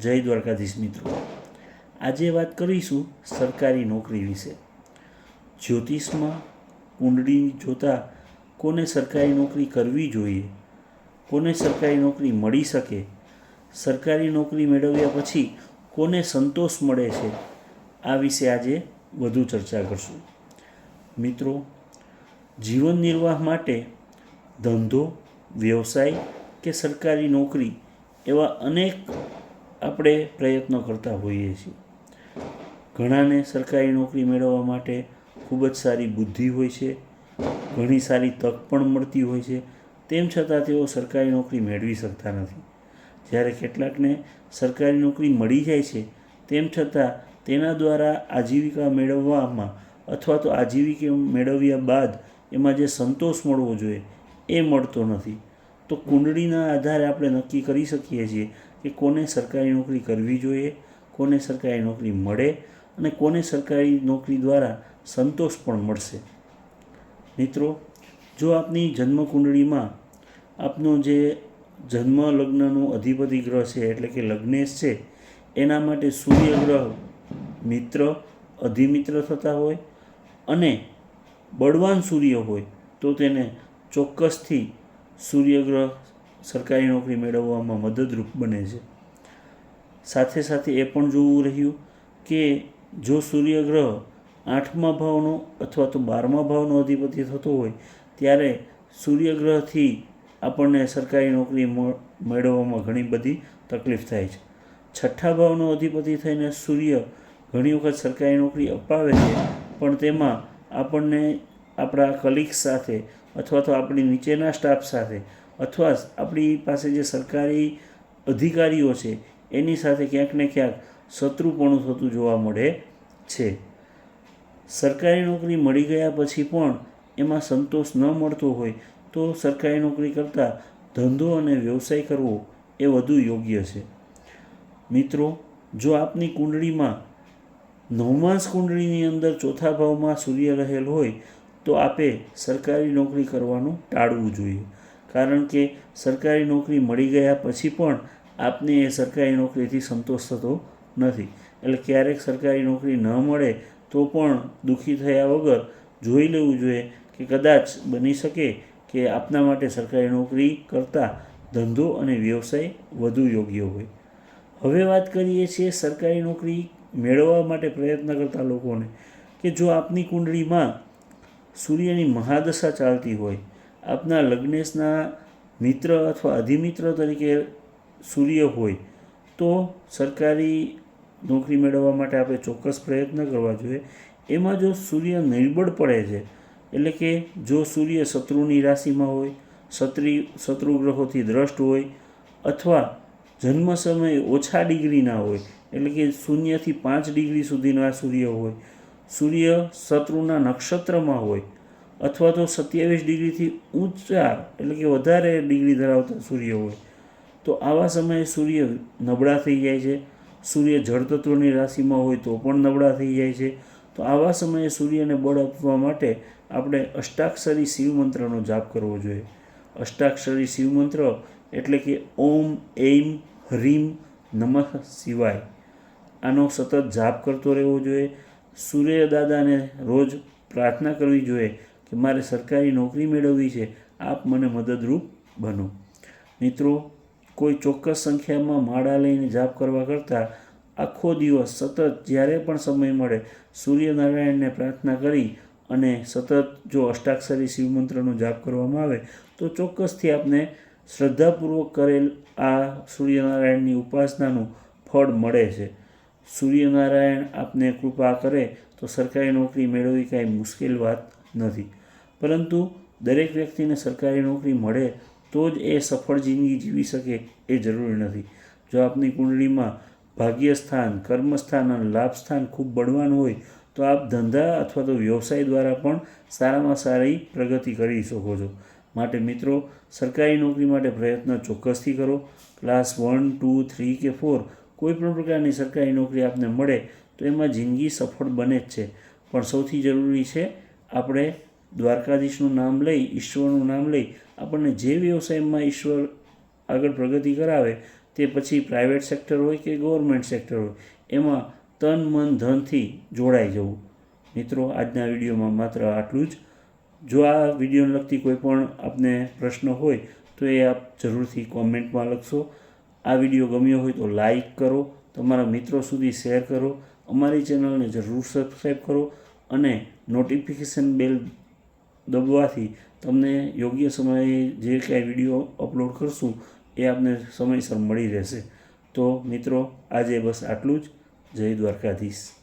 જય દ્વારકાધીશ મિત્રો. આજે વાત કરીશું સરકારી નોકરી વિશે. જ્યોતિષમાં કુંડળી જોતાં કોને સરકારી નોકરી કરવી જોઈએ? કોને સરકારી નોકરી મળી શકે? સરકારી નોકરી મેળવ્યા પછી કોને સંતોષ મળે છે? આ વિશે આજે વધુ ચર્ચા કરશું. મિત્રો, જીવન નિર્વાહ માટે ધંધો, વ્યવસાય કે સરકારી નોકરી એવા અનેક આપણે પ્રયત્નો કરતા હોઈએ છીએ. ઘણાને સરકારી નોકરી મેળવવા માટે ખૂબ જ સારી બુદ્ધિ હોય છે, ઘણી સારી તક પણ મળતી હોય છે. તેમ છતાં તેઓ સરકારી નોકરી મેળવી શકતા નથી. જ્યારે કેટલાકને સરકારી નોકરી મળી જાય છે, તેમ છતાં તેના દ્વારા આજીવિકા મેળવવામાં અથવા તો આજીવિકા મેળવ્યા બાદ એમાં જે સંતોષ મળવો જોઈએ, એ મળતો નથી. તો કુંડળીના આધારે આપણે નક્કી કરી શકીએ છીએ કે કોને સરકારી નોકરી કરવી જોઈએ, કોને સરકારી નોકરી મળે અને કોને સરકારી નોકરી દ્વારા સંતોષ પણ મળશે. મિત્રો, જો આપની જન્મકુંડળીમાં આપનો જે જન્મ લગ્નનો અધિપતિ ગ્રહ છે, એટલે કે લગ્નેશ છે, એના માટે સૂર્ય ગ્રહ મિત્ર, અધિમિત્ર થતા હોય અને બળવાન સૂર્ય હોય, તો તેને ચોક્કસથી સૂર્યગ્રહ સરકારી નોકરી મેળવવામાં મદદરૂપ બને છે. સાથે સાથે એ પણ જોવું રહ્યું કે જો સૂર્યગ્રહ આઠમા ભાવનો અથવા તો બારમા ભાવનો અધિપતિ થતો હોય, ત્યારે સૂર્યગ્રહથી આપણને સરકારી નોકરી મેળવવામાં ઘણી બધી તકલીફ થાય છે. છઠ્ઠા ભાવનો અધિપતિ થઈને સૂર્ય ઘણી વખત સરકારી નોકરી અપાવે છે, પણ તેમાં આપણને આપણા કલીગ્સ સાથે અથવા તો આપણી નીચેના સ્ટાફ સાથે અથવા આપણી પાસે જે સરકારી અધિકારીઓ છે, એની સાથે ક્યાંક ને ક્યાંક શત્રુપણું થતું જોવા મળે છે. સરકારી નોકરી મળી ગયા પછી પણ એમાં સંતોષ ન મળતો હોય તો સરકારી નોકરી કરતાં ધંધો અને વ્યવસાય કરવો એ વધુ યોગ્ય છે. મિત્રો, જો આપની કુંડળીમાં નવમાંશ કુંડળીની અંદર ચોથા ભાવમાં સૂર્ય રહેલ હોય, તો આપે સરકારી નોકરી કરવાનું ટાળવું જોઈએ. કારણ કે સરકારી નોકરી મળી ગયા પછી પણ આપને એ સરકારી નોકરીથી સંતોષ થતો નથી. એટલે ક્યારેક સરકારી નોકરી ન મળે તો પણ દુઃખી થયા વગર જોઈ લેવું જોઈએ કે કદાચ બની શકે કે આપના માટે સરકારી નોકરી કરતાં ધંધો અને વ્યવસાય વધુ યોગ્ય હોય. હવે વાત કરીએ છીએ સરકારી નોકરી મેળવવા માટે પ્રયત્ન કરતા લોકોને કે જો આપની કુંડળીમાં સૂર્યની મહાદશા ચાલતી હોય આપના લગ્નેશના મિત્ર અથવા અધિમિત્ર તરીકે સૂર્ય હોય, તો સરકારી નોકરી મેળવવા માટે આપણે ચોક્કસ પ્રયત્ન કરવા જોઈએ. એમાં જો સૂર્ય નિર્બળ પડે છે, એટલે કે જો સૂર્ય શત્રુની રાશિમાં હોય, શત્રી, શત્રુ ગ્રહોથી દ્રષ્ટ હોય, અથવા જન્મ સમયે ઓછા ડિગ્રીના હોય, એટલે કે શૂન્યથી પાંચ ડિગ્રી સુધીના સૂર્ય હોય, સૂર્ય શત્રુના નક્ષત્રમાં હોય અથવા તો સત્યાવીસ ડિગ્રીથી ઊંચા, એટલે કે વધારે ડિગ્રી ધરાવતા સૂર્ય હોય. તો આવા સમયે સૂર્ય નબળા થઈ જાય છે. સૂર્ય જળતત્વની રાશિમાં હોય તો પણ નબળા થઈ જાય છે. તો આવા સમયે સૂર્યને બળ આપવા માટે આપણે અષ્ટાક્ષરી શિવમંત્રનો જાપ કરવો જોઈએ. અષ્ટાક્ષરી શિવમંત્ર એટલે કે ઓમ એમ હ્રીમ, નમઃ શિવાય. આનો સતત જાપ કરતો રહેવો જોઈએ. સૂર્ય દાદાને રોજ પ્રાર્થના કરવી જોઈએ. કે મારે સરકારી નોકરી મેળવવી છે, આપ મને મદદરૂપ બનો. મિત્રો, કોઈ ચોક્કસ સંખ્યામાં માળા લઈને જાપ કરવા કરતાં આખો દિવસ સતત જ્યારે પણ સમય મળે, સૂર્યનારાયણને પ્રાર્થના કરી અને સતત જો અષ્ટાક્ષરી શિવ મંત્રનો જાપ કરવામાં આવે, તો ચોક્કસથી આપને શ્રદ્ધાપૂર્વક કરેલ આ સૂર્યનારાયણની ઉપાસનાનું ફળ મળે છે. સૂર્યનારાયણ આપને કૃપા કરે તો સરકારી નોકરી મેળવવી કાંઈ મુશ્કેલ વાત નથી. પરંતુ દરેક વ્યક્તિને સરકારી નોકરી મળે તો જ એ સફળ જિંદગી જીવી શકે એ જરૂરી નથી. જો આપની કુંડળીમાં ભાગ્યસ્થાન કર્મસ્થાન અને લાભસ્થાન ખૂબ બળવાન હોય, તો આપ ધંધા અથવા તો વ્યવસાય દ્વારા પણ સારામાં સારી પ્રગતિ કરી શકો છો. માટે મિત્રો, સરકારી નોકરી માટે પ્રયત્ન ચોક્કસથી કરો. ક્લાસ વન ટુ થ્રી કે ફોર કોઈ પણ પ્રકારની સરકારી નોકરી આપને મળે તો એમાં જિંદગી સફળ બને જ છે. પણ સૌથી જરૂરી છે, આપણે દ્વારકાધીશનું નામ લઈ, ઈશ્વરનું નામ લઈ, આપણને જે વ્યવસાયમાં ઈશ્વર આગળ પ્રગતિ કરાવે, તે પછી પ્રાઇવેટ સેક્ટર હોય કે ગવર્મેન્ટ સેક્ટર હોય, એમાં તન, મન, ધનથી જોડાઈ જવું. મિત્રો, આજના વિડીયોમાં માત્ર આટલું જ. જો આ વિડીયોને લગતી કોઈ પણ આપને પ્રશ્ન હોય, તો એ આપ જરૂરથી કોમેન્ટમાં લખશો. આ વીડિયો ગમ્યો હોય તો લાઈક કરો, તમારા મિત્રો સુધી શેર કરો, અમારી ચેનલને જરૂર સબસ્ક્રાઈબ કરો અને નોટિફિકેશન બેલ દબવાથી તમને યોગ્ય સમયે જે કાંઈ વીડિયો અપલોડ કરશું એ આપને સમયસર મળી રહેશે. તો મિત્રો, આજે બસ આટલું જ. જય દ્વારકાધીશ.